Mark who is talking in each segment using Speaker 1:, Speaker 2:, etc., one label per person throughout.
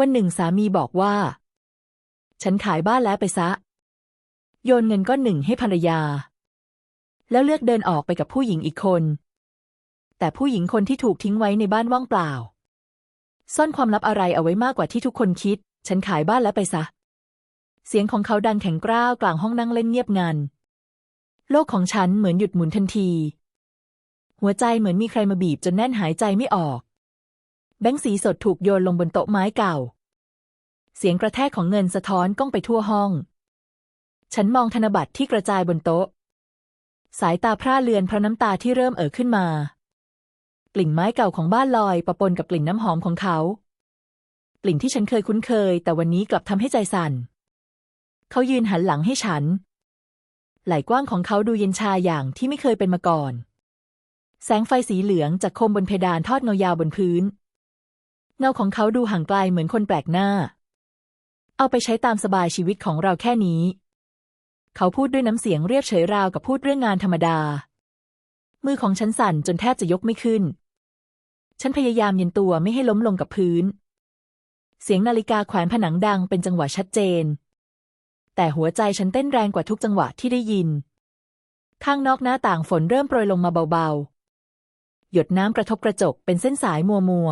Speaker 1: วันหนึ่งสามีบอกว่า ฉันขายบ้านแล้วไปซะ โยนเงินก้อนหนึ่งให้ภรรยา แล้วเลือกเดินออกไปกับผู้หญิงอีกคน แต่ผู้หญิงคนที่ถูกทิ้งไว้ในบ้านว่างเปล่า ซ่อนความลับอะไรเอาไว้มากกว่าที่ทุกคนคิด ฉันขายบ้านแล้วไปซะ เสียงของเขาดังแข็งกร้าวกลางห้องนั่งเล่นเงียบงัน โลกของฉันเหมือนหยุดหมุนทันที หัวใจเหมือนมีใครมาบีบจนแน่นหายใจไม่ออกแบงค์สีสดถูกโยนลงบนโต๊ะไม้เก่า เสียงกระแทกของเงินสะท้อนก้องไปทั่วห้อง ฉันมองธนบัตรที่กระจายบนโต๊ะ สายตาพร่าเลือนเพราะน้ำตาที่เริ่มเอ่อขึ้นมา กลิ่นไม้เก่าของบ้านลอยปะปนกับกลิ่นน้ำหอมของเขา กลิ่นที่ฉันเคยคุ้นเคย แต่วันนี้กลับทำให้ใจสั่น เขายืนหันหลังให้ฉัน ไหล่กว้างของเขาดูเย็นชาอย่างที่ไม่เคยเป็นมาก่อน แสงไฟสีเหลืองจากโคมบนเพดานทอดเงายาวบนพื้น เงาของเขาดูห่างไกลเหมือนคนแปลกหน้า เอาไปใช้ตามสบายชีวิตของเราแค่นี้ เขาพูดด้วยน้ำเสียงเรียบเฉยราวกับพูดเรื่องงานธรรมดา มือของฉันสั่นจนแทบจะยกไม่ขึ้น ฉันพยายามเย็นตัวไม่ให้ล้มลงกับพื้น เสียงนาฬิกาแขวนผนังดังเป็นจังหวะชัดเจน แต่หัวใจฉันเต้นแรงกว่าทุกจังหวะที่ได้ยิน ข้างนอกหน้าต่างฝนเริ่มโปรยลงมาเบาๆ หยดน้ำกระทบกระจกเป็นเส้นสายมัวมัว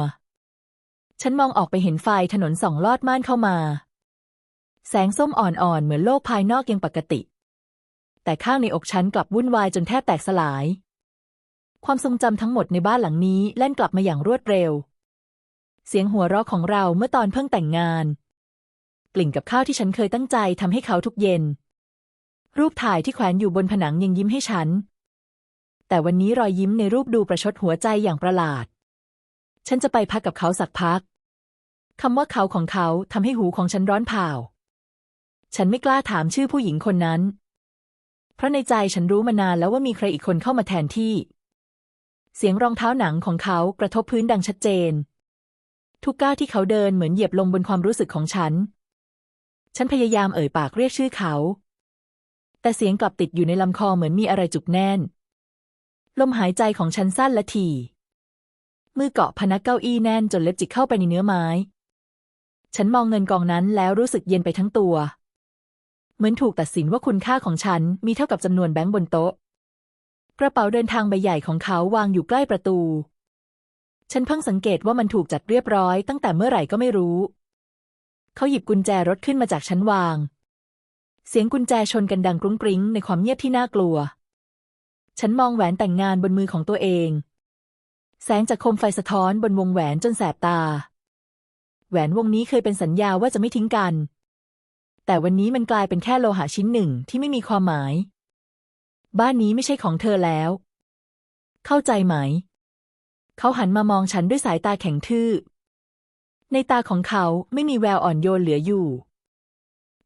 Speaker 1: ๆฉันมองออกไปเห็นไฟถนนส่องลอดม่านเข้ามา แสงส้มอ่อนๆ เหมือนโลกภายนอกยังปกติ แต่ข้างในอกฉันกลับวุ่นวายจนแทบแตกสลาย ความทรงจำทั้งหมดในบ้านหลังนี้แล่นกลับมาอย่างรวดเร็ว เสียงหัวเราะของเราเมื่อตอนเพิ่งแต่งงาน กลิ่นกับข้าวที่ฉันเคยตั้งใจทำให้เขาทุกเย็น รูปถ่ายที่แขวนอยู่บนผนังยังยิ้มให้ฉัน แต่วันนี้รอยยิ้มในรูปดูประชดหัวใจอย่างประหลาด ฉันจะไปพักกับเขาสักพักคำว่าเขาของเขาทำให้หูของฉันร้อนเผา ฉันไม่กล้าถามชื่อผู้หญิงคนนั้น เพราะในใจฉันรู้มานานแล้วว่ามีใครอีกคนเข้ามาแทนที่ เสียงรองเท้าหนังของเขากระทบพื้นดังชัดเจน ทุกก้าวที่เขาเดินเหมือนเหยียบลงบนความรู้สึกของฉัน ฉันพยายามเอ่ยปากเรียกชื่อเขา แต่เสียงกลับติดอยู่ในลำคอเหมือนมีอะไรจุกแน่น ลมหายใจของฉันสั้นและถี่มือเกาะพนักเก้าอี้แน่นจนเล็บจิกเข้าไปในเนื้อไม้ ฉันมองเงินกองนั้นแล้วรู้สึกเย็นไปทั้งตัว เหมือนถูกตัดสินว่าคุณค่าของฉันมีเท่ากับจำนวนแบงค์บนโต๊ะ กระเป๋าเดินทางใบใหญ่ของเขาวางอยู่ใกล้ประตู ฉันเพิ่งสังเกตว่ามันถูกจัดเรียบร้อยตั้งแต่เมื่อไหร่ก็ไม่รู้ เขาหยิบกุญแจรถขึ้นมาจากชั้นวาง เสียงกุญแจชนกันดังกรุ้งกริ้งในความเงียบที่น่ากลัว ฉันมองแหวนแต่งงานบนมือของตัวเอง แสงจากโคมไฟสะท้อนบนวงแหวนจนแสบตา แหวนวงนี้เคยเป็นสัญญาว่าจะไม่ทิ้งกัน แต่วันนี้มันกลายเป็นแค่โลหะชิ้นหนึ่งที่ไม่มีความหมาย บ้านนี้ไม่ใช่ของเธอแล้ว เข้าใจไหม เขาหันมามองฉันด้วยสายตาแข็งทื่อ ในตาของเขาไม่มีแววอ่อนโยนเหลืออยู่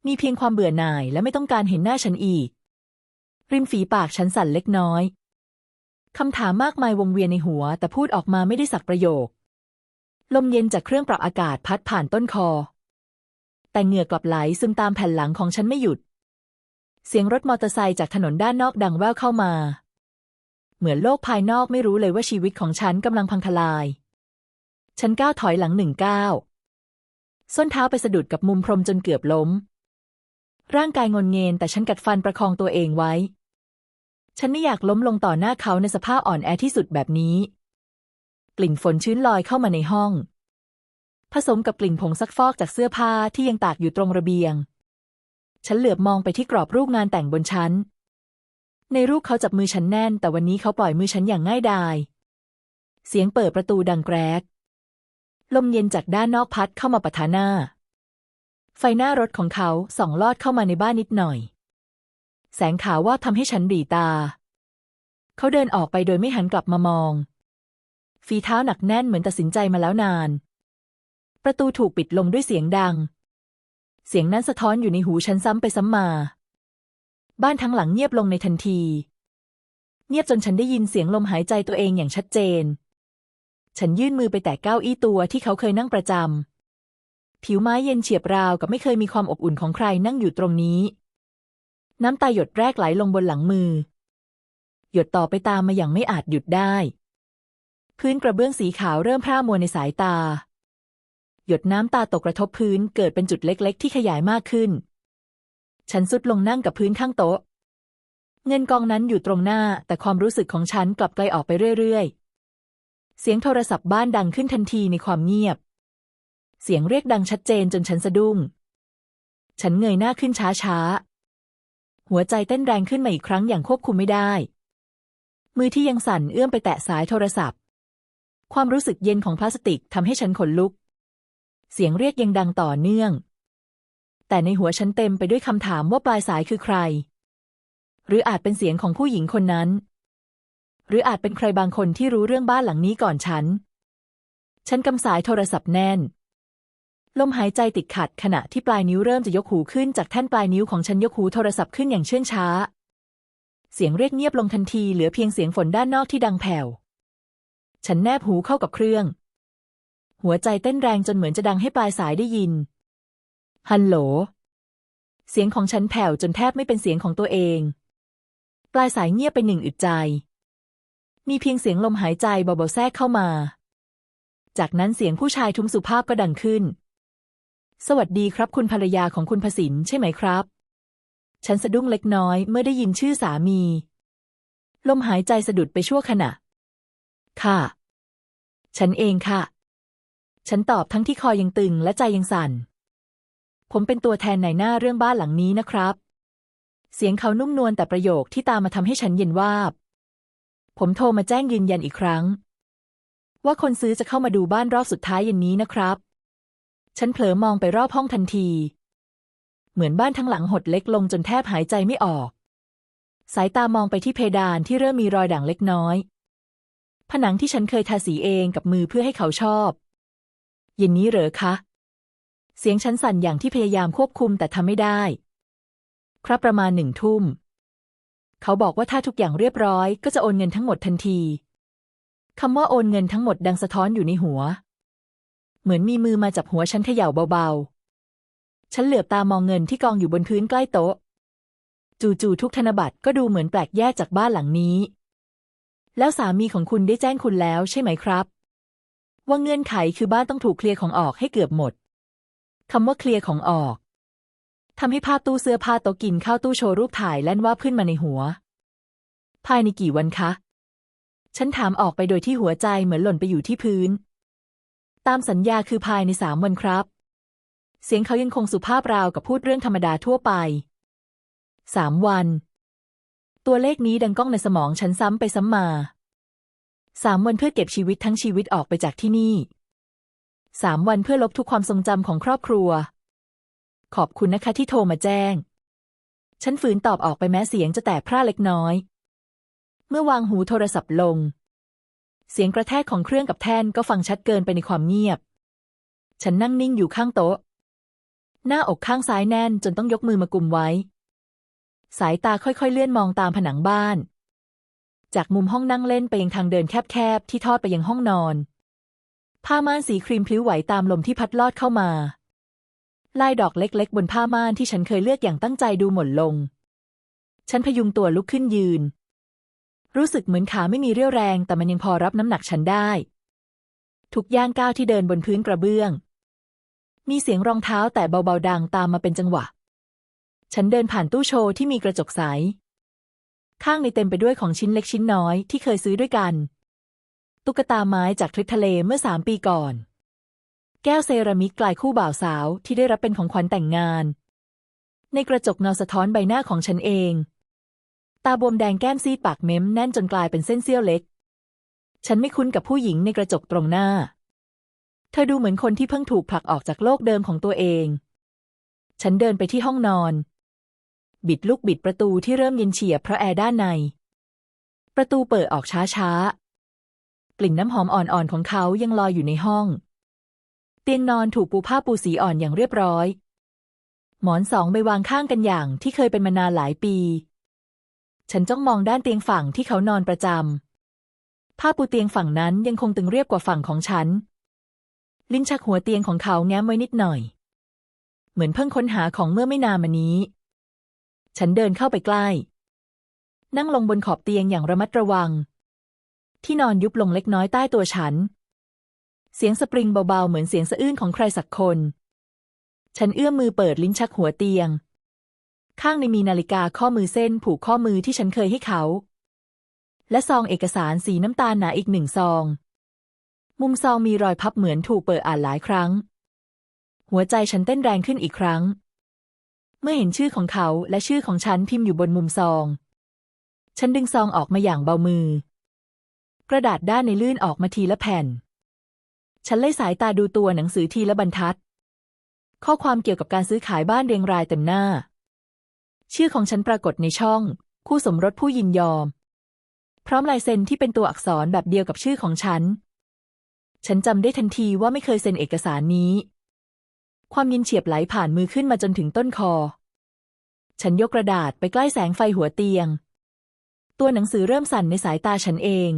Speaker 1: มีเพียงความเบื่อหน่ายและไม่ต้องการเห็นหน้าฉันอีก ริมฝีปากฉันสั่นเล็กน้อยคำถามมากมายวงเวียนในหัว แต่พูดออกมาไม่ได้สักประโยค ลมเย็นจากเครื่องปรับอากาศพัดผ่านต้นคอ แต่เหงื่อกลับไหลซึมตามแผ่นหลังของฉันไม่หยุด เสียงรถมอเตอร์ไซค์จากถนนด้านนอกดังแว่วเข้ามา เหมือนโลกภายนอกไม่รู้เลยว่าชีวิตของฉันกำลังพังทลาย ฉันก้าวถอยหลังหนึ่งก้าวส้นเท้าไปสะดุดกับมุมพรมจนเกือบล้ม ร่างกายงนเงนแต่ฉันกัดฟันประคองตัวเองไว้ ฉันไม่อยากล้มลงต่อหน้าเขาในสภาพอ่อนแอที่สุดแบบนี้ กลิ่นฝนชื้นลอยเข้ามาในห้อง ผสมกับกลิ่นผงซักฟอกจากเสื้อผ้าที่ยังตากอยู่ตรงระเบียง ฉันเหลือบมองไปที่กรอบรูปงานแต่งบนชั้น ในรูปเขาจับมือฉันแน่น แต่วันนี้เขาปล่อยมือฉันอย่างง่ายดาย เสียงเปิดประตูดังแกรก ลมเย็นจากด้านนอกพัดเข้ามาปะทะหน้า ไฟหน้ารถของเขาส่องลอดเข้ามาในบ้านนิดหน่อย แสงขาวว่าทำให้ฉันหรีตา เขาเดินออกไปโดยไม่หันกลับมามอง ฝีเท้าหนักแน่นเหมือนตัดสินใจมาแล้วนาน ประตูถูกปิดลงด้วยเสียงดัง เสียงนั้นสะท้อนอยู่ในหูฉันซ้ำไปซ้ำมา บ้านทั้งหลังเงียบลงในทันที เงียบจนฉันได้ยินเสียงลมหายใจตัวเองอย่างชัดเจน ฉันยื่นมือไปแตะเก้าอี้ตัวที่เขาเคยนั่งประจำผิวไม้เย็นเฉียบราวกับไม่เคยมีความอบอุ่นของใครนั่งอยู่ตรงนี้ น้ำตาหยดแรกไหลลงบนหลังมือ หยดต่อไปตามมาอย่างไม่อาจหยุดได้ พื้นกระเบื้องสีขาวเริ่มพร่ามัวในสายตา หยดน้ำตาตกกระทบพื้นเกิดเป็นจุดเล็กๆ ที่ขยายมากขึ้น ฉันสุดลงนั่งกับพื้นข้างโต๊ะ เงินกองนั้นอยู่ตรงหน้า แต่ความรู้สึกของฉันกลับไกลออกไปเรื่อยๆ เสียงโทรศัพท์บ้านดังขึ้นทันทีในความเงียบ เสียงเรียกดังชัดเจนจนฉันสะดุ้ง ฉันเงยหน้าขึ้นช้าๆ หัวใจเต้นแรงขึ้นมาอีกครั้งอย่างควบคุมไม่ได้ มือที่ยังสั่นเอื้อมไปแตะสายโทรศัพท์ ความรู้สึกเย็นของพลาสติกทำให้ฉันขนลุก เสียงเรียกยังดังต่อเนื่อง แต่ในหัวฉันเต็มไปด้วยคำถามว่าปลายสายคือใคร หรืออาจเป็นเสียงของผู้หญิงคนนั้น หรืออาจเป็นใครบางคนที่รู้เรื่องบ้านหลังนี้ก่อนฉัน ฉันกำสายโทรศัพท์แน่น ลมหายใจติดขัดขณะที่ปลายนิ้วเริ่มจะยกหูขึ้นจากแท่นปลายนิ้วของฉันยกหูโทรศัพท์ขึ้นอย่างเชื่องช้า เสียงเรียกเงียบลงทันทีเหลือเพียงเสียงฝนด้านนอกที่ดังแผ่ว ฉันแนบหูเข้ากับเครื่อง หัวใจเต้นแรงจนเหมือนจะดังให้ปลายสายได้ยิน ฮัลโหล เสียงของฉันแผ่วจนแทบไม่เป็นเสียงของตัวเอง ปลายสายเงียบไปหนึ่งอึดใจ มีเพียงเสียงลมหายใจเบาๆแทรกเข้ามา จากนั้นเสียงผู้ชายทุ้มสุภาพก็ดังขึ้น สวัสดีครับคุณภรรยาของคุณพสินใช่ไหมครับ ฉันสะดุ้งเล็กน้อยเมื่อได้ยินชื่อสามี ลมหายใจสะดุดไปชั่วขณะ ค่ะ ฉันเองค่ะ ฉันตอบทั้งที่คอยังตึงและใจยังสั่น ผมเป็นตัวแทนในหน้าเรื่องบ้านหลังนี้นะครับ เสียงเขานุ่มนวลแต่ประโยคที่ตามมาทำให้ฉันเย็นวาบ ผมโทรมาแจ้งยืนยันอีกครั้ง ว่าคนซื้อจะเข้ามาดูบ้านรอบสุดท้ายเย็นนี้นะครับ ฉันเผลอมองไปรอบห้องทันที เหมือนบ้านทั้งหลังหดเล็กลงจนแทบหายใจไม่ออก สายตามองไปที่เพดานที่เริ่มมีรอยด่างเล็กน้อย ผนังที่ฉันเคยทาสีเองกับมือเพื่อให้เขาชอบ เย็นนี้เหรอคะ เสียงฉันสั่นอย่างที่พยายามควบคุมแต่ทำไม่ได้ ครับประมาณหนึ่งทุ่ม เขาบอกว่าถ้าทุกอย่างเรียบร้อย ก็จะโอนเงินทั้งหมดทันทีคำว่าโอนเงินทั้งหมดดังสะท้อนอยู่ในหัว เหมือนมีมือมาจับหัวฉันเขย่าเบาๆ ฉันเหลือบตามองเงินที่กองอยู่บนพื้นใกล้โต๊ะ จู่ๆทุกธนบัตรก็ดูเหมือนแปลกแยกจากบ้านหลังนี้ แล้วสามีของคุณได้แจ้งคุณแล้วใช่ไหมครับ ว่าเงื่อนไขคือบ้านต้องถูกเคลียร์ของออกให้เกือบหมดคำว่าเคลียร์ของออกทำให้ภาพตู้เสื้อผ้าโต๊ะกินข้าวตู้โชว์รูปถ่ายแล่นว่าขึ้นมาในหัว ภายในกี่วันคะ ฉันถามออกไปโดยที่หัวใจเหมือนหล่นไปอยู่ที่พื้น ตามสัญญาคือภายในสามวันครับ เสียงเขายังคงสุภาพราวกับพูดเรื่องธรรมดาทั่วไปสามวัน ตัวเลขนี้ดังก้องในสมองฉันซ้ำไปซ้ำมา สามวันเพื่อเก็บชีวิตทั้งชีวิตออกไปจากที่นี่สามวันเพื่อลบทุกความทรงจำของครอบครัว ขอบคุณนะคะที่โทรมาแจ้ง ฉันฝืนตอบออกไปแม้เสียงจะแตกพร่าเล็กน้อย เมื่อวางหูโทรศัพท์ลง เสียงกระแทกของเครื่องกับแท่นก็ฟังชัดเกินไปในความเงียบ ฉันนั่งนิ่งอยู่ข้างโต๊ะ หน้าอกข้างซ้ายแน่นจนต้องยกมือมากุมไว้ สายตาค่อยๆเลื่อนมองตามผนังบ้าน จากมุมห้องนั่งเล่นไปยังทางเดินแคบๆที่ทอดไปยังห้องนอน ผ้าม่านสีครีมพลิ้วไหวตามลมที่พัดลอดเข้ามา ลายดอกเล็กๆ บนผ้าม่านที่ฉันเคยเลือกอย่างตั้งใจดูหม่นลง ฉันพยุงตัวลุกขึ้นยืน รู้สึกเหมือนขาไม่มีเรี่ยวแรง แต่มันยังพอรับน้ำหนักฉันได้ ทุกย่างก้าวที่เดินบนพื้นกระเบื้อง มีเสียงรองเท้าแต่เบาๆดังตามมาเป็นจังหวะ ฉันเดินผ่านตู้โชว์ที่มีกระจกใส ข้างในเต็มไปด้วยของชิ้นเล็กชิ้นน้อยที่เคยซื้อด้วยกัน ตุ๊กตาไม้จากทริปทะเลเมื่อสามปีก่อน แก้วเซรามิกกลายคู่บ่าวสาวที่ได้รับเป็นของขวัญแต่งงาน ในกระจกเงาสะท้อนใบหน้าของฉันเอง ตาบวมแดงแก้มซีดปากเม้มแน่นจนกลายเป็นเส้นเสี้ยวเล็ก ฉันไม่คุ้นกับผู้หญิงในกระจกตรงหน้า เธอดูเหมือนคนที่เพิ่งถูกผลักออกจากโลกเดิมของตัวเอง ฉันเดินไปที่ห้องนอน บิดลูกบิดประตูที่เริ่มเย็นเฉียบเพราะแอร์ด้านใน ประตูเปิดออกช้าๆ กลิ่นน้ำหอมอ่อนๆของเขายังลอยอยู่ในห้อง เตียงนอนถูกปูผ้าปูสีอ่อนอย่างเรียบร้อย หมอนสองใบวางข้างกันอย่างที่เคยเป็นมานานหลายปี ฉันจ้องมองด้านเตียงฝั่งที่เขานอนประจำผ้าปูเตียงฝั่งนั้นยังคงตึงเรียบกว่าฝั่งของฉัน ลิ้นชักหัวเตียงของเขาแง้มไว้นิดหน่อย เหมือนเพิ่งค้นหาของเมื่อไม่นานมานี้ ฉันเดินเข้าไปใกล้ นั่งลงบนขอบเตียงอย่างระมัดระวัง ที่นอนยุบลงเล็กน้อยใต้ตัวฉัน เสียงสปริงเบาๆ เหมือนเสียงสะอื้นของใครสักคน ฉันเอื้อมมือเปิดลิ้นชักหัวเตียง ข้างในมีนาฬิกาข้อมือเส้นผูกข้อมือที่ฉันเคยให้เขา และซองเอกสารสีน้ำตาลหนาอีกหนึ่งซอง มุมซองมีรอยพับเหมือนถูกเปิดอ่านหลายครั้ง หัวใจฉันเต้นแรงขึ้นอีกครั้ง เมื่อเห็นชื่อของเขาและชื่อของฉันพิมพ์อยู่บนมุมซอง ฉันดึงซองออกมาอย่างเบามือ กระดาษด้านในลื่นออกมาทีละแผ่น ฉันไล่สายตาดูตัวหนังสือทีละบรรทัด ข้อความเกี่ยวกับการซื้อขายบ้านเรียงรายเต็มหน้า ชื่อของฉันปรากฏในช่อง คู่สมรสผู้ยินยอม พร้อมลายเซ็นที่เป็นตัวอักษรแบบเดียวกับชื่อของฉัน ฉันจำได้ทันทีว่าไม่เคยเซ็นเอกสารนี้ ความเยินเฉียบไหลผ่านมือขึ้นมาจนถึงต้นคอ ฉันยกกระดาษไปใกล้แสงไฟหัวเตียง ตัวหนังสือเริ่มสั่นในสายตาฉันเอง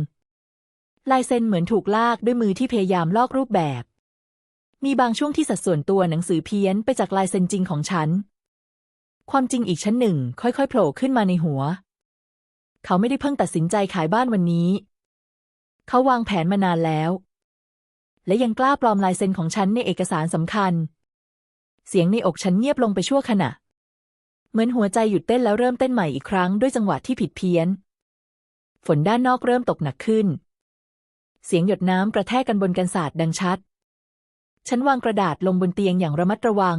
Speaker 1: ลายเซ็นเหมือนถูกลากด้วยมือที่พยายามลอกรูปแบบ มีบางช่วงที่สัดส่วนตัวหนังสือเพี้ยนไปจากลายเซ็นจริงของฉัน ความจริงอีกชั้นหนึ่ง ค่อยๆโผล่ขึ้นมาในหัว เขาไม่ได้เพิ่งตัดสินใจขายบ้านวันนี้ เขาวางแผนมานานแล้ว และยังกล้าปลอมลายเซ็นของฉันในเอกสารสำคัญ เสียงในอกฉันเงียบลงไปชั่วขณะ เหมือนหัวใจหยุดเต้นแล้วเริ่มเต้นใหม่อีกครั้งด้วยจังหวะที่ผิดเพี้ยน ฝนด้านนอกเริ่มตกหนักขึ้น เสียงหยดน้ำกระแทกกันบนกันศาสตร์ดังชัด ฉันวางกระดาษลงบนเตียงอย่างระมัดระวัง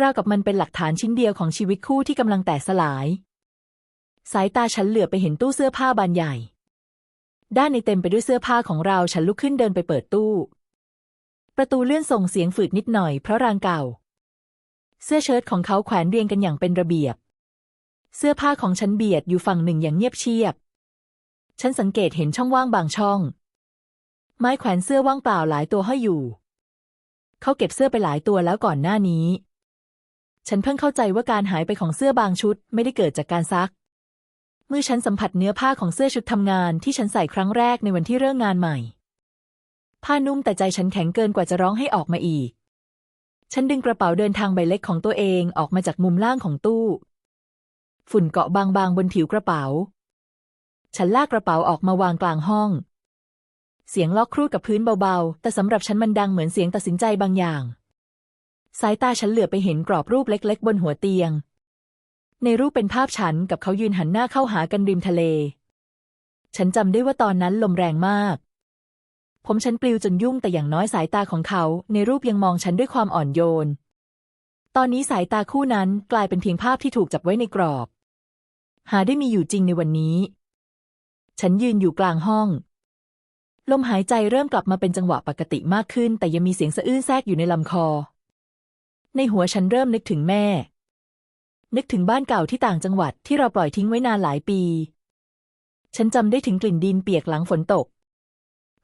Speaker 1: ราวกับมันเป็นหลักฐานชิ้นเดียวของชีวิตคู่ที่กำลังแตกสลาย สายตาฉันเหลือบไปเห็นตู้เสื้อผ้าบานใหญ่ ด้านในเต็มไปด้วยเสื้อผ้าของเราฉันลุกขึ้นเดินไปเปิดตู้ ประตูเลื่อนส่งเสียงฝืดนิดหน่อยเพราะรางเก่า เสื้อเชิ้ตของเขาแขวนเรียงกันอย่างเป็นระเบียบ เสื้อผ้าของฉันเบียดอยู่ฝั่งหนึ่งอย่างเงียบเชียบ ฉันสังเกตเห็นช่องว่างบางช่อง ไม้แขวนเสื้อว่างเปล่าหลายตัวห้อยอยู่ เขาเก็บเสื้อไปหลายตัวแล้วก่อนหน้านี้ ฉันเพิ่งเข้าใจว่าการหายไปของเสื้อบางชุดไม่ได้เกิดจากการซักเมื่อฉันสัมผัสเนื้อผ้าของเสื้อชุดทำงานที่ฉันใส่ครั้งแรกในวันที่เริ่มงานใหม่ ผ้านุ่มแต่ใจฉันแข็งเกินกว่าจะร้องให้ออกมาอีก ฉันดึงกระเป๋าเดินทางใบเล็กของตัวเองออกมาจากมุมล่างของตู้ ฝุ่นเกาะบางๆบนผิวกระเป๋า ฉันลากกระเป๋าออกมาวางกลางห้อง เสียงล็อกครูดกับพื้นเบาๆ แต่สำหรับฉันมันดังเหมือนเสียงตัดสินใจบางอย่าง สายตาฉันเหลือบไปเห็นกรอบรูปเล็ก ๆ บนหัวเตียง ในรูปเป็นภาพฉันกับเขายืนหันหน้าเข้าหากันริมทะเล ฉันจำได้ว่าตอนนั้นลมแรงมาก ผมฉันปลิวจนยุ่งแต่อย่างน้อยสายตาของเขา ในรูปยังมองฉันด้วยความอ่อนโยน ตอนนี้สายตาคู่นั้นกลายเป็นเพียงภาพที่ถูกจับไว้ในกรอบ หาได้มีอยู่จริงในวันนี้ ฉันยืนอยู่กลางห้อง ลมหายใจเริ่มกลับมาเป็นจังหวะปกติมากขึ้น แต่ยังมีเสียงสะอื้นแทรกอยู่ในลำคอ ในหัวฉันเริ่มนึกถึงแม่ นึกถึงบ้านเก่าที่ต่างจังหวัดที่เราปล่อยทิ้งไว้นานหลายปี ฉันจำได้ถึงกลิ่นดินเปียกหลังฝนตก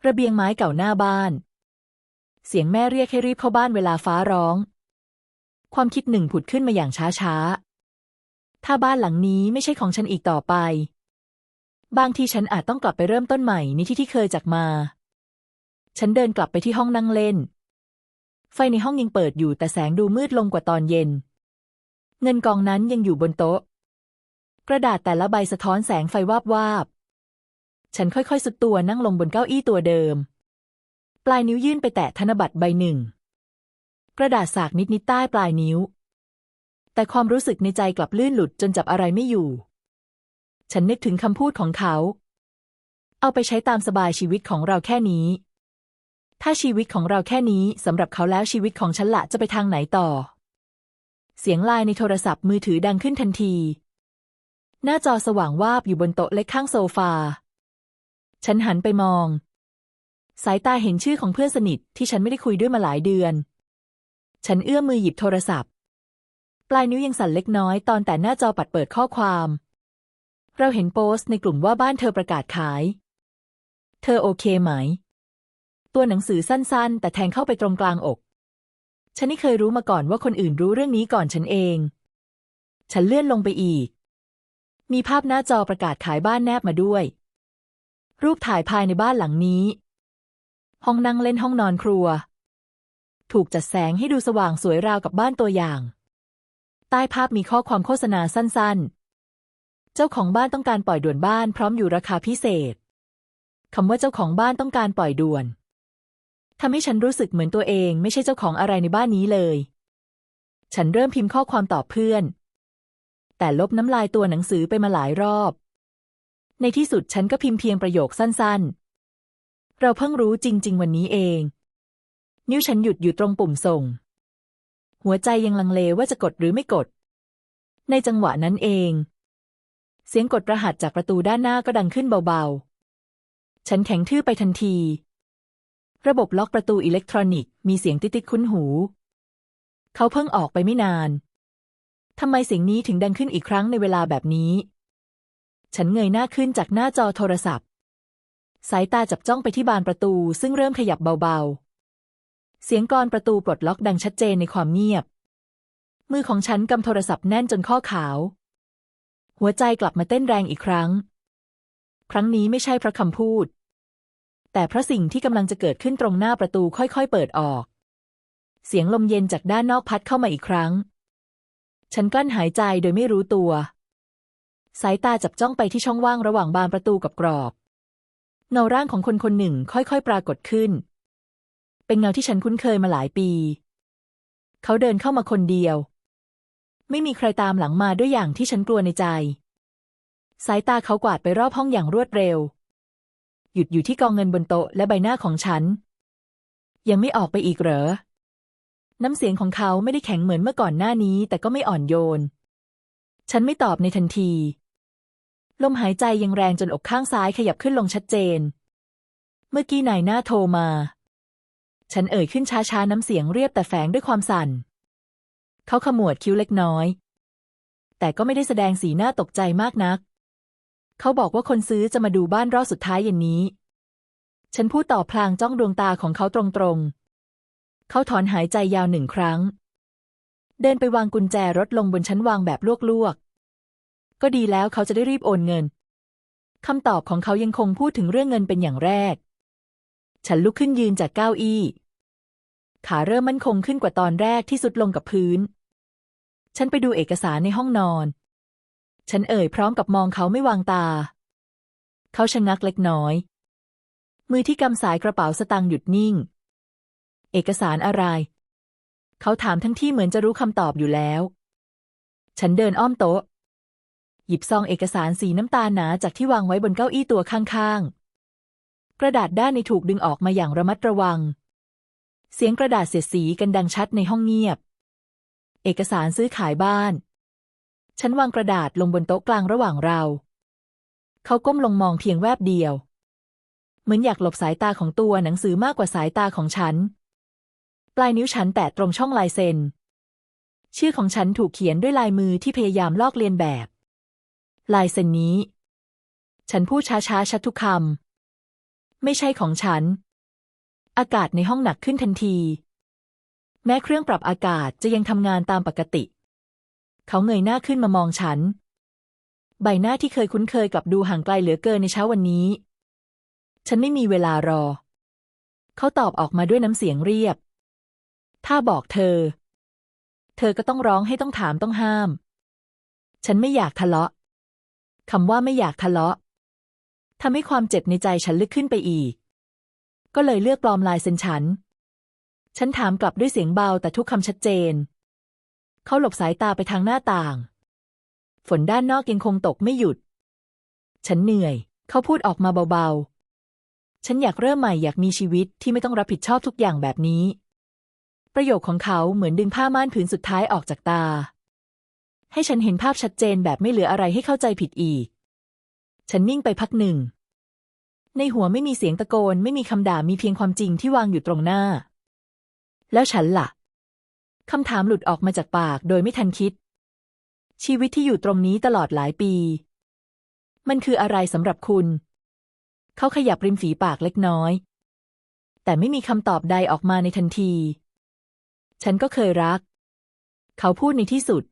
Speaker 1: ระเบียงไม้เก่าหน้าบ้าน เสียงแม่เรียกให้รีบเข้าบ้านเวลาฟ้าร้อง ความคิดหนึ่งผุดขึ้นมาอย่างช้าๆถ้าบ้านหลังนี้ไม่ใช่ของฉันอีกต่อไป บางทีฉันอาจต้องกลับไปเริ่มต้นใหม่ในที่ที่เคยจากมา ฉันเดินกลับไปที่ห้องนั่งเล่น ไฟในห้องยังเปิดอยู่แต่แสงดูมืดลงกว่าตอนเย็น เงินกองนั้นยังอยู่บนโต๊ะ กระดาษแต่ละใบสะท้อนแสงไฟวาบวาบ ฉันค่อยๆสุดตัวนั่งลงบนเก้าอี้ตัวเดิม ปลายนิ้วยื่นไปแตะธนบัตรใบหนึ่ง กระดาษสากนิดๆใต้ปลายนิ้ว แต่ความรู้สึกในใจกลับลื่นหลุดจนจับอะไรไม่อยู่ ฉันนึกถึงคำพูดของเขา เอาไปใช้ตามสบายชีวิตของเราแค่นี้ ถ้าชีวิตของเราแค่นี้สำหรับเขาแล้วชีวิตของฉันละจะไปทางไหนต่อ เสียงไลน์ในโทรศัพท์มือถือดังขึ้นทันที หน้าจอสว่างวาบอยู่บนโต๊ะเล็กข้างโซฟา ฉันหันไปมอง สายตาเห็นชื่อของเพื่อนสนิทที่ฉันไม่ได้คุยด้วยมาหลายเดือน ฉันเอื้อมมือหยิบโทรศัพท์ ปลายนิ้วยังสั่นเล็กน้อยตอนแต่หน้าจอปัดเปิดข้อความ เราเห็นโพสต์ในกลุ่มว่าบ้านเธอประกาศขาย เธอโอเคไหม ตัวหนังสือสั้น ๆ แต่แทงเข้าไปตรงกลางอก ฉันไม่เคยรู้มาก่อนว่าคนอื่นรู้เรื่องนี้ก่อนฉันเอง ฉันเลื่อนลงไปอีกมีภาพหน้าจอประกาศขายบ้านแนบมาด้วย รูปถ่ายภายในบ้านหลังนี้ ห้องนั่งเล่นห้องนอนครัว ถูกจัดแสงให้ดูสว่างสวยราวกับบ้านตัวอย่าง ใต้ภาพมีข้อความโฆษณาสั้นๆ เจ้าของบ้านต้องการปล่อยด่วนบ้านพร้อมอยู่ราคาพิเศษคำว่าเจ้าของบ้านต้องการปล่อยด่วนทำให้ฉันรู้สึกเหมือนตัวเองไม่ใช่เจ้าของอะไรในบ้านนี้เลย ฉันเริ่มพิมพ์ข้อความตอบเพื่อน แต่ลบน้ำลายตัวหนังสือไปมาหลายรอบ ในที่สุดฉันก็พิมพ์เพียงประโยคสั้นๆ เราเพิ่งรู้จริง ๆ วันนี้เอง นิ้วฉันหยุดอยู่ตรงปุ่มส่ง หัวใจยังลังเลว่าจะกดหรือไม่กด ในจังหวะนั้นเอง เสียงกดรหัสจากประตูด้านหน้าก็ดังขึ้นเบาๆ ฉันแข็งทื่อไปทันที ระบบล็อกประตูอิเล็กทรอนิกส์มีเสียงติ๊กๆคุ้นหู เขาเพิ่งออกไปไม่นานทำไมเสียงนี้ถึงดังขึ้นอีกครั้งในเวลาแบบนี้ ฉันเงยหน้าขึ้นจากหน้าจอโทรศัพท์ สายตาจับจ้องไปที่บานประตูซึ่งเริ่มขยับเบาๆ เสียงกลอนประตูปลดล็อกดังชัดเจนในความเงียบ มือของฉันกำโทรศัพท์แน่นจนข้อขาว หัวใจกลับมาเต้นแรงอีกครั้ง ครั้งนี้ไม่ใช่เพราะคำพูด แต่เพราะสิ่งที่กำลังจะเกิดขึ้นตรงหน้าประตูค่อยๆ เปิดออก เสียงลมเย็นจากด้านนอกพัดเข้ามาอีกครั้ง ฉันกลั้นหายใจโดยไม่รู้ตัว สายตาจับจ้องไปที่ช่องว่างระหว่างบานประตูกับกรอบเงาร่างของคนคนหนึ่งค่อยๆ ปรากฏขึ้น เป็นเงาที่ฉันคุ้นเคยมาหลายปี เขาเดินเข้ามาคนเดียว ไม่มีใครตามหลังมาด้วยอย่างที่ฉันกลัวในใจ สายตาเขากวาดไปรอบห้องอย่างรวดเร็ว หยุดอยู่ที่กองเงินบนโต๊ะและใบหน้าของฉัน ยังไม่ออกไปอีกเหรอ น้ำเสียงของเขาไม่ได้แข็งเหมือนเมื่อก่อนหน้านี้ แต่ก็ไม่อ่อนโยน ฉันไม่ตอบในทันที ลมหายใจยังแรงจนอกข้างซ้ายขยับขึ้นลงชัดเจน เมื่อกี้นายหน้าโทรมา ฉันเอ่ยขึ้นช้าๆน้ำเสียงเรียบแต่แฝงด้วยความสั่น เขาขมวดคิ้วเล็กน้อย แต่ก็ไม่ได้แสดงสีหน้าตกใจมากนัก เขาบอกว่าคนซื้อจะมาดูบ้านรอบสุดท้ายเย็นนี้ ฉันพูดต่อพลางจ้องดวงตาของเขาตรงๆ เขาถอนหายใจยาวหนึ่งครั้ง เดินไปวางกุญแจรถลงบนชั้นวางแบบลวกๆ ก็ดีแล้วเขาจะได้รีบโอนเงินคำตอบของเขายังคงพูดถึงเรื่องเงินเป็นอย่างแรก ฉันลุกขึ้นยืนจากเก้าอี้ ขาเริ่มมั่นคงขึ้นกว่าตอนแรกที่สุดลงกับพื้น ฉันไปดูเอกสารในห้องนอน ฉันเอ่ยพร้อมกับมองเขาไม่วางตา เขาชะงักเล็กน้อย มือที่กำสายกระเป๋าสตางค์หยุดนิ่ง เอกสารอะไร เขาถามทั้งที่เหมือนจะรู้คำตอบอยู่แล้ว ฉันเดินอ้อมโต๊ะ หยิบซองเอกสารสีน้ำตาลหนาจากที่วางไว้บนเก้าอี้ตัวข้างๆ กระดาษด้านในถูกดึงออกมาอย่างระมัดระวัง เสียงกระดาษเสียดสีกันดังชัดในห้องเงียบ เอกสารซื้อขายบ้าน ฉันวางกระดาษลงบนโต๊ะกลางระหว่างเรา เขาก้มลงมองเพียงแวบเดียว เหมือนอยากหลบสายตาของตัวหนังสือมากกว่าสายตาของฉัน ปลายนิ้วฉันแตะตรงช่องลายเซ็นชื่อของฉันถูกเขียนด้วยลายมือที่พยายามลอกเลียนแบบ ลายเซ็นนี้ ฉันพูดช้าๆชัดทุกคำ ไม่ใช่ของฉัน อากาศในห้องหนักขึ้นทันที แม้เครื่องปรับอากาศจะยังทำงานตามปกติ เขาเงยหน้าขึ้นมามองฉัน ใบหน้าที่เคยคุ้นเคยกับดูห่างไกลเหลือเกินในเช้าวันนี้ ฉันไม่มีเวลารอ เขาตอบออกมาด้วยน้ำเสียงเรียบ ถ้าบอกเธอ เธอก็ต้องร้องให้ต้องถามต้องห้ามฉันไม่อยากทะเลาะ คำว่าไม่อยากทะเลาะทำให้ความเจ็บในใจฉันลึกขึ้นไปอีก ก็เลยเลือกปลอมลายเซ็นฉัน ฉันถามกลับด้วยเสียงเบาแต่ทุกคำชัดเจน เขาหลบสายตาไปทางหน้าต่าง ฝนด้านนอกยังคงตกไม่หยุด ฉันเหนื่อย เขาพูดออกมาเบาๆ ฉันอยากเริ่มใหม่อยากมีชีวิตที่ไม่ต้องรับผิดชอบทุกอย่างแบบนี้ ประโยคของเขาเหมือนดึงผ้าม่านผืนสุดท้ายออกจากตา ให้ฉันเห็นภาพชัดเจนแบบไม่เหลืออะไรให้เข้าใจผิดอีก ฉันนิ่งไปพักหนึ่ง ในหัวไม่มีเสียงตะโกน ไม่มีคำด่ามีเพียงความจริงที่วางอยู่ตรงหน้า แล้วฉันละ่ะคำถามหลุดออกมาจากปากโดยไม่ทันคิด ชีวิตที่อยู่ตรงนี้ตลอดหลายปี มันคืออะไรสำหรับคุณ เขาขยับริมฝีปากเล็กน้อย แต่ไม่มีคำตอบใดออกมาในทันที ฉันก็เคยรัก เขาพูดในที่สุด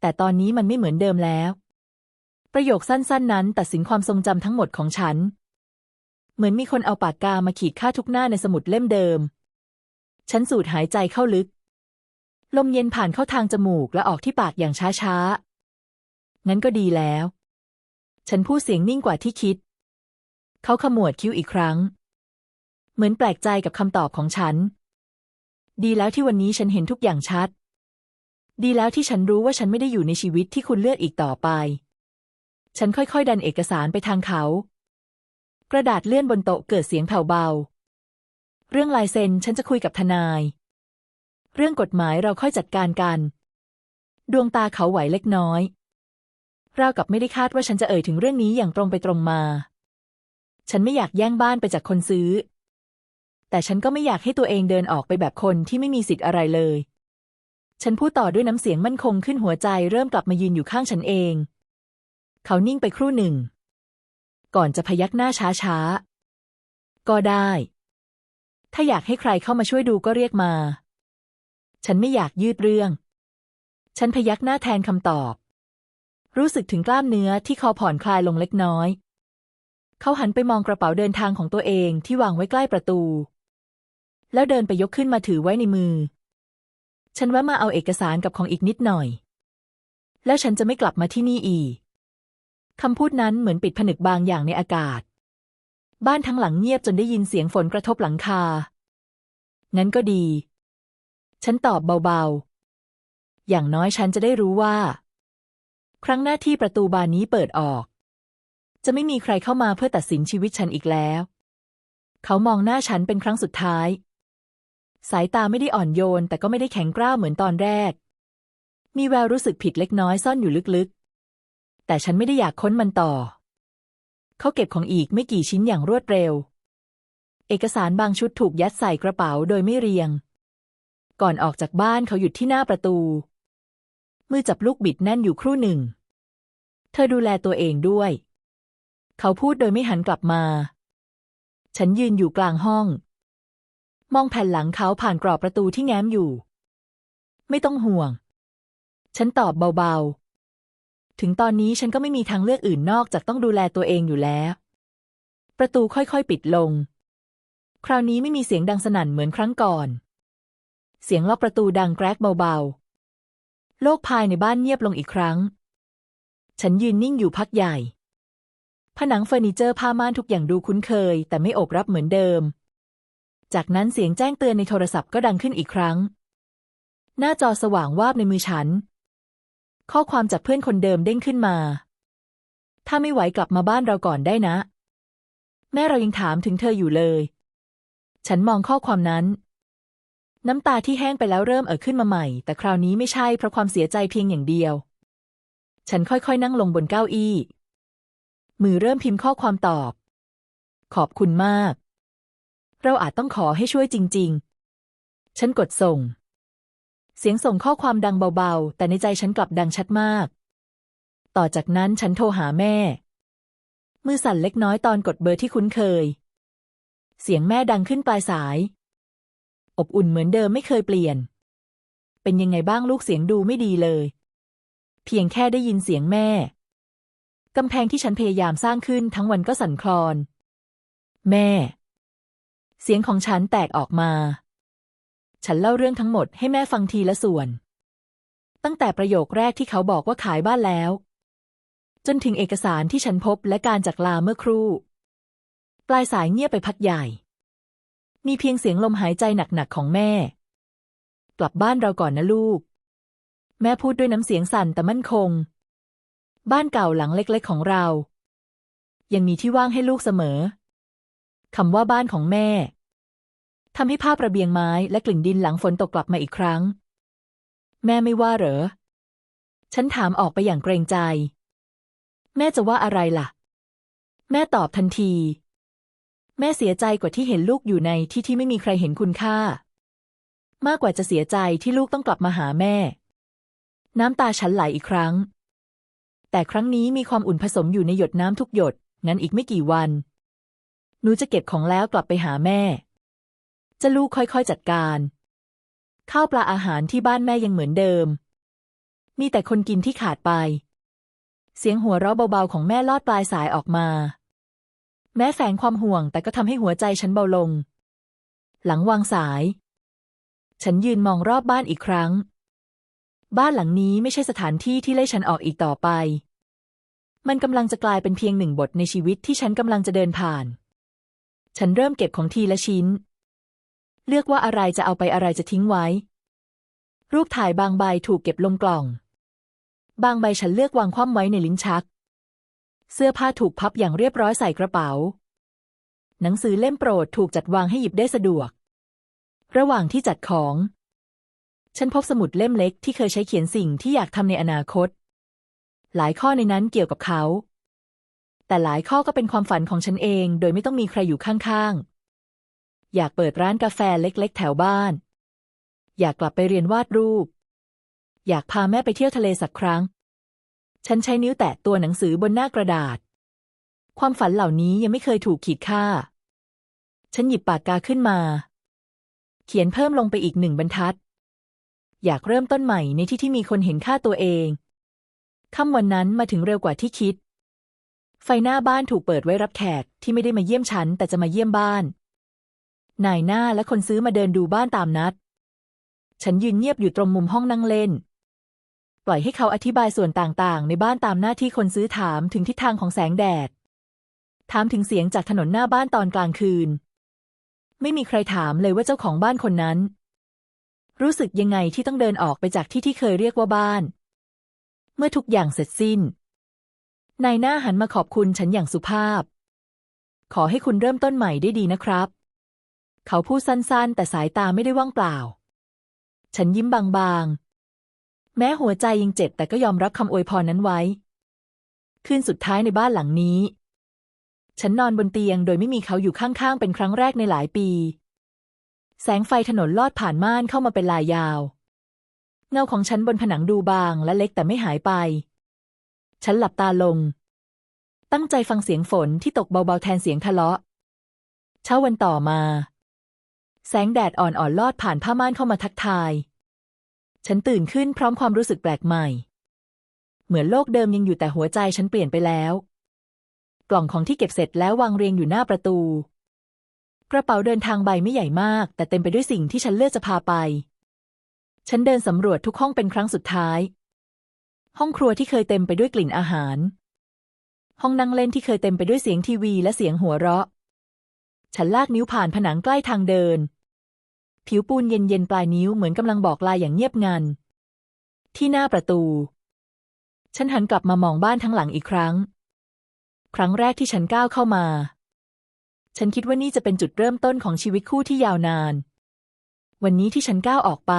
Speaker 1: แต่ตอนนี้มันไม่เหมือนเดิมแล้ว ประโยคสั้นๆ นั้นตัดสินความทรงจำทั้งหมดของฉัน เหมือนมีคนเอาปากกามาขีดค่าทุกหน้าในสมุดเล่มเดิม ฉันสูดหายใจเข้าลึก ลมเย็นผ่านเข้าทางจมูกและออกที่ปากอย่างช้าๆ งั้นก็ดีแล้ว ฉันพูดเสียงนิ่งกว่าที่คิด เขาขมวดคิ้วอีกครั้ง เหมือนแปลกใจกับคำตอบของฉัน ดีแล้วที่วันนี้ฉันเห็นทุกอย่างชัด ดีแล้วที่ฉันรู้ว่าฉันไม่ได้อยู่ในชีวิตที่คุณเลือกอีกต่อไป ฉันค่อยๆ ดันเอกสารไปทางเขา กระดาษเลื่อนบนโต๊ะเกิดเสียงแผ่วเบา เรื่องลายเซ็นฉันจะคุยกับทนาย เรื่องกฎหมายเราค่อยจัดการกัน ดวงตาเขาไหวเล็กน้อยราวกับไม่ได้คาดว่าฉันจะเอ่ยถึงเรื่องนี้อย่างตรงไปตรงมา ฉันไม่อยากแย่งบ้านไปจากคนซื้อ แต่ฉันก็ไม่อยากให้ตัวเองเดินออกไปแบบคนที่ไม่มีสิทธิ์อะไรเลย ฉันพูดต่อด้วยน้ำเสียงมั่นคงขึ้นหัวใจเริ่มกลับมายืนอยู่ข้างฉันเอง เขานิ่งไปครู่หนึ่ง ก่อนจะพยักหน้าช้าๆ ก็ได้ ถ้าอยากให้ใครเข้ามาช่วยดูก็เรียกมา ฉันไม่อยากยืดเรื่อง ฉันพยักหน้าแทนคำตอบ รู้สึกถึงกล้ามเนื้อที่คอผ่อนคลายลงเล็กน้อย เขาหันไปมองกระเป๋าเดินทางของตัวเองที่วางไว้ใกล้ประตู แล้วเดินไปยกขึ้นมาถือไว้ในมือ ฉันแวะมาเอาเอกสารกับของอีกนิดหน่อย แล้วฉันจะไม่กลับมาที่นี่อีกคำพูดนั้นเหมือนปิดผนึกบางอย่างในอากาศ บ้านทั้งหลังเงียบจนได้ยินเสียงฝนกระทบหลังคา งั้นก็ดี ฉันตอบเบาๆ อย่างน้อยฉันจะได้รู้ว่า ครั้งหน้าที่ประตูบานนี้เปิดออก จะไม่มีใครเข้ามาเพื่อตัดสินชีวิตฉันอีกแล้ว เขามองหน้าฉันเป็นครั้งสุดท้าย สายตาไม่ได้อ่อนโยน แต่ก็ไม่ได้แข็งกร้าวเหมือนตอนแรก มีแววรู้สึกผิดเล็กน้อยซ่อนอยู่ลึกๆ แต่ฉันไม่ได้อยากค้นมันต่อ เขาเก็บของอีกไม่กี่ชิ้นอย่างรวดเร็ว เอกสารบางชุดถูกยัดใส่กระเป๋าโดยไม่เรียง ก่อนออกจากบ้านเขาหยุดที่หน้าประตู มือจับลูกบิดแน่นอยู่ครู่หนึ่ง เธอดูแลตัวเองด้วย เขาพูดโดยไม่หันกลับมา ฉันยืนอยู่กลางห้อง มองแผ่นหลังเขาผ่านกรอบประตูที่แง้มอยู่ ไม่ต้องห่วง ฉันตอบเบาๆ ถึงตอนนี้ฉันก็ไม่มีทางเลือกอื่นนอกจากต้องดูแลตัวเองอยู่แล้ว ประตูค่อยๆปิดลง คราวนี้ไม่มีเสียงดังสนั่นเหมือนครั้งก่อน เสียงล็อกประตูดังแกรกเบาๆ โลกภายในบ้านเงียบลงอีกครั้ง ฉันยืนนิ่งอยู่พักใหญ่ ผนังเฟอร์นิเจอร์ผ้าม่านทุกอย่างดูคุ้นเคย แต่ไม่โอบรับเหมือนเดิม จากนั้นเสียงแจ้งเตือนในโทรศัพท์ก็ดังขึ้นอีกครั้ง หน้าจอสว่างวาบในมือฉัน ข้อความจากเพื่อนคนเดิมเด้งขึ้นมา ถ้าไม่ไหวกลับมาบ้านเราก่อนได้นะ แม่เรายังถามถึงเธออยู่เลย ฉันมองข้อความนั้น น้ำตาที่แห้งไปแล้วเริ่มเอ่อขึ้นมาใหม่ แต่คราวนี้ไม่ใช่เพราะความเสียใจเพียงอย่างเดียว ฉันค่อยๆนั่งลงบนเก้าอี้ มือเริ่มพิมพ์ข้อความตอบ ขอบคุณมาก เราอาจต้องขอให้ช่วยจริง ๆ ฉันกดส่ง เสียงส่งข้อความดังเบาๆ แต่ในใจฉันกลับดังชัดมาก ต่อจากนั้นฉันโทรหาแม่ มือสั่นเล็กน้อยตอนกดเบอร์ที่คุ้นเคย เสียงแม่ดังขึ้นปลายสาย อบอุ่นเหมือนเดิมไม่เคยเปลี่ยน เป็นยังไงบ้างลูกเสียงดูไม่ดีเลย เพียงแค่ได้ยินเสียงแม่กำแพงที่ฉันพยายามสร้างขึ้นทั้งวันก็สั่นคลอน แม่ เสียงของฉันแตกออกมา ฉันเล่าเรื่องทั้งหมดให้แม่ฟังทีละส่วน ตั้งแต่ประโยคแรกที่เขาบอกว่าขายบ้านแล้ว จนถึงเอกสารที่ฉันพบและการจากลาเมื่อครู่ ปลายสายเงียบไปพักใหญ่ มีเพียงเสียงลมหายใจหนักๆของแม่ กลับบ้านเราก่อนนะลูก แม่พูดด้วยน้ำเสียงสั่นแต่มั่นคง บ้านเก่าหลังเล็กๆของเรา ยังมีที่ว่างให้ลูกเสมอ คำว่าบ้านของแม่ทำให้ภาพระเบียงไม้และกลิ่นดินหลังฝนตกกลับมาอีกครั้ง แม่ไม่ว่าเหรอ ฉันถามออกไปอย่างเกรงใจ แม่จะว่าอะไรล่ะ แม่ตอบทันที แม่เสียใจกว่าที่เห็นลูกอยู่ในที่ที่ไม่มีใครเห็นคุณค่า มากกว่าจะเสียใจที่ลูกต้องกลับมาหาแม่ น้ำตาฉันไหลอีกครั้ง แต่ครั้งนี้มีความอุ่นผสมอยู่ในหยดน้ำทุกหยด งั้นอีกไม่กี่วัน หนูจะเก็บของแล้วกลับไปหาแม่ จะลูกค่อยๆจัดการ ข้าวปลาอาหารที่บ้านแม่ยังเหมือนเดิม มีแต่คนกินที่ขาดไป เสียงหัวเราะเบาๆของแม่ลอดปลายสายออกมา แม้แฝงความห่วงแต่ก็ทำให้หัวใจฉันเบาลง หลังวางสาย ฉันยืนมองรอบบ้านอีกครั้ง บ้านหลังนี้ไม่ใช่สถานที่ที่ไล่ฉันออกอีกต่อไป มันกำลังจะกลายเป็นเพียงหนึ่งบทในชีวิตที่ฉันกำลังจะเดินผ่าน ฉันเริ่มเก็บของทีละชิ้น เลือกว่าอะไรจะเอาไปอะไรจะทิ้งไว้ รูปถ่ายบางใบถูกเก็บลงกล่อง บางใบฉันเลือกวางคว่ำไว้ในลิ้นชัก เสื้อผ้าถูกพับอย่างเรียบร้อยใส่กระเป๋า หนังสือเล่มโปรดถูกจัดวางให้หยิบได้สะดวก ระหว่างที่จัดของ ฉันพบสมุดเล่มเล็กที่เคยใช้เขียนสิ่งที่อยากทำในอนาคต หลายข้อในนั้นเกี่ยวกับเขา แต่หลายข้อก็เป็นความฝันของฉันเอง โดยไม่ต้องมีใครอยู่ข้างๆ อยากเปิดร้านกาแฟเล็ก ๆ แถวบ้าน อยากกลับไปเรียนวาดรูป อยากพาแม่ไปเที่ยวทะเลสักครั้ง ฉันใช้นิ้วแตะตัวหนังสือบนหน้ากระดาษ ความฝันเหล่านี้ยังไม่เคยถูกขีดค่า ฉันหยิบปากกาขึ้นมา เขียนเพิ่มลงไปอีกหนึ่งบรรทัด อยากเริ่มต้นใหม่ในที่ที่มีคนเห็นค่าตัวเองค่ำวันนั้นมาถึงเร็วกว่าที่คิด ไฟหน้าบ้านถูกเปิดไว้รับแขกที่ไม่ได้มาเยี่ยมฉัน แต่จะมาเยี่ยมบ้าน นายหน้าและคนซื้อมาเดินดูบ้านตามนัด ฉันยืนเงียบอยู่ตรงมุมห้องนั่งเล่น ปล่อยให้เขาอธิบายส่วนต่างๆ ในบ้านตามหน้าที่คนซื้อถามถึงทิศทางของแสงแดด ถามถึงเสียงจากถนนหน้าบ้านตอนกลางคืน ไม่มีใครถามเลยว่าเจ้าของบ้านคนนั้น รู้สึกยังไงที่ต้องเดินออกไปจากที่ที่เคยเรียกว่าบ้าน เมื่อทุกอย่างเสร็จสิ้น นายหน้าหันมาขอบคุณฉันอย่างสุภาพ ขอให้คุณเริ่มต้นใหม่ได้ดีนะครับ เขาพูดสั้นๆ แต่สายตาไม่ได้ว่างเปล่า ฉันยิ้มบางๆ แม้หัวใจยังเจ็บแต่ก็ยอมรับคำอวยพรนั้นไว้ คืนสุดท้ายในบ้านหลังนี้ ฉันนอนบนเตียงโดยไม่มีเขาอยู่ข้างๆ เป็นครั้งแรกในหลายปี แสงไฟถนนลอดผ่านม่านเข้ามาเป็นลายยาว เงาของฉันบนผนังดูบางและเล็กแต่ไม่หายไป ฉันหลับตาลง ตั้งใจฟังเสียงฝนที่ตกเบาๆแทนเสียงทะเลาะ เช้าวันต่อมา แสงแดดอ่อนๆลอดผ่านผ้าม่านเข้ามาทักทาย ฉันตื่นขึ้นพร้อมความรู้สึกแปลกใหม่ เหมือนโลกเดิมยังอยู่แต่หัวใจฉันเปลี่ยนไปแล้ว กล่องของที่เก็บเสร็จแล้ววางเรียงอยู่หน้าประตู กระเป๋าเดินทางใบไม่ใหญ่มาก แต่เต็มไปด้วยสิ่งที่ฉันเลือกจะพาไป ฉันเดินสำรวจทุกห้องเป็นครั้งสุดท้าย ห้องครัวที่เคยเต็มไปด้วยกลิ่นอาหาร ห้องนั่งเล่นที่เคยเต็มไปด้วยเสียงทีวีและเสียงหัวเราะ ฉันลากนิ้วผ่านผนังใกล้ทางเดิน ผิวปูนเย็นๆปลายนิ้วเหมือนกำลังบอกลาอย่างเงียบงัน ที่หน้าประตู ฉันหันกลับมามองบ้านทั้งหลังอีกครั้ง ครั้งแรกที่ฉันก้าวเข้ามา ฉันคิดว่านี่จะเป็นจุดเริ่มต้นของชีวิตคู่ที่ยาวนาน วันนี้ที่ฉันก้าวออกไป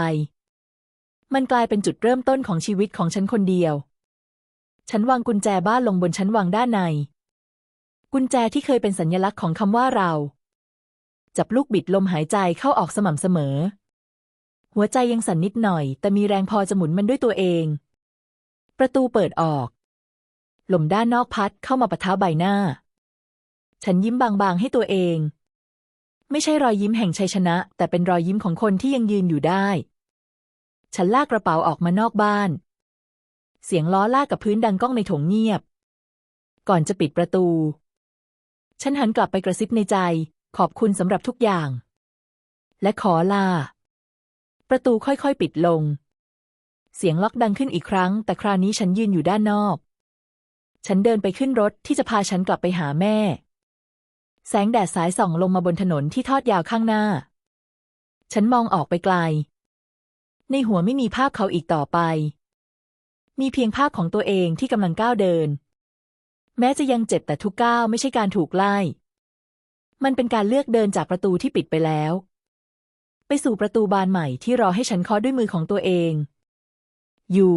Speaker 1: มันกลายเป็นจุดเริ่มต้นของชีวิตของฉันคนเดียว ฉันวางกุญแจบ้านลงบนชั้นวางด้านใน กุญแจที่เคยเป็นสัญลักษณ์ของคำว่าเรา จับลูกบิดลมหายใจเข้าออกสม่ำเสมอ หัวใจยังสั่นนิดหน่อย แต่มีแรงพอจะหมุนมันด้วยตัวเอง ประตูเปิดออก ลมด้านนอกพัดเข้ามาปะทะใบหน้า ฉันยิ้มบางๆให้ตัวเอง ไม่ใช่รอยยิ้มแห่งชัยชนะ แต่เป็นรอยยิ้มของคนที่ยังยืนอยู่ได้ ฉันลากกระเป๋าออกมานอกบ้าน เสียงล้อลากกับพื้นดังก้องในถงเงียบ ก่อนจะปิดประตู ฉันหันกลับไปกระซิบในใจ ขอบคุณสำหรับทุกอย่าง และขอลา ประตูค่อยๆปิดลง เสียงล็อกดังขึ้นอีกครั้ง แต่คราวนี้ฉันยืนอยู่ด้านนอก ฉันเดินไปขึ้นรถที่จะพาฉันกลับไปหาแม่ แสงแดดสายส่องลงมาบนถนนที่ทอดยาวข้างหน้า ฉันมองออกไปไกล ในหัวไม่มีภาพเขาอีกต่อไป มีเพียงภาพของตัวเองที่กำลังก้าวเดิน แม้จะยังเจ็บแต่ทุกก้าวไม่ใช่การถูกไล่ มันเป็นการเลือกเดินจากประตูที่ปิดไปแล้ว ไปสู่ประตูบานใหม่ที่รอให้ฉันเคาะด้วยมือของตัวเอง อยู่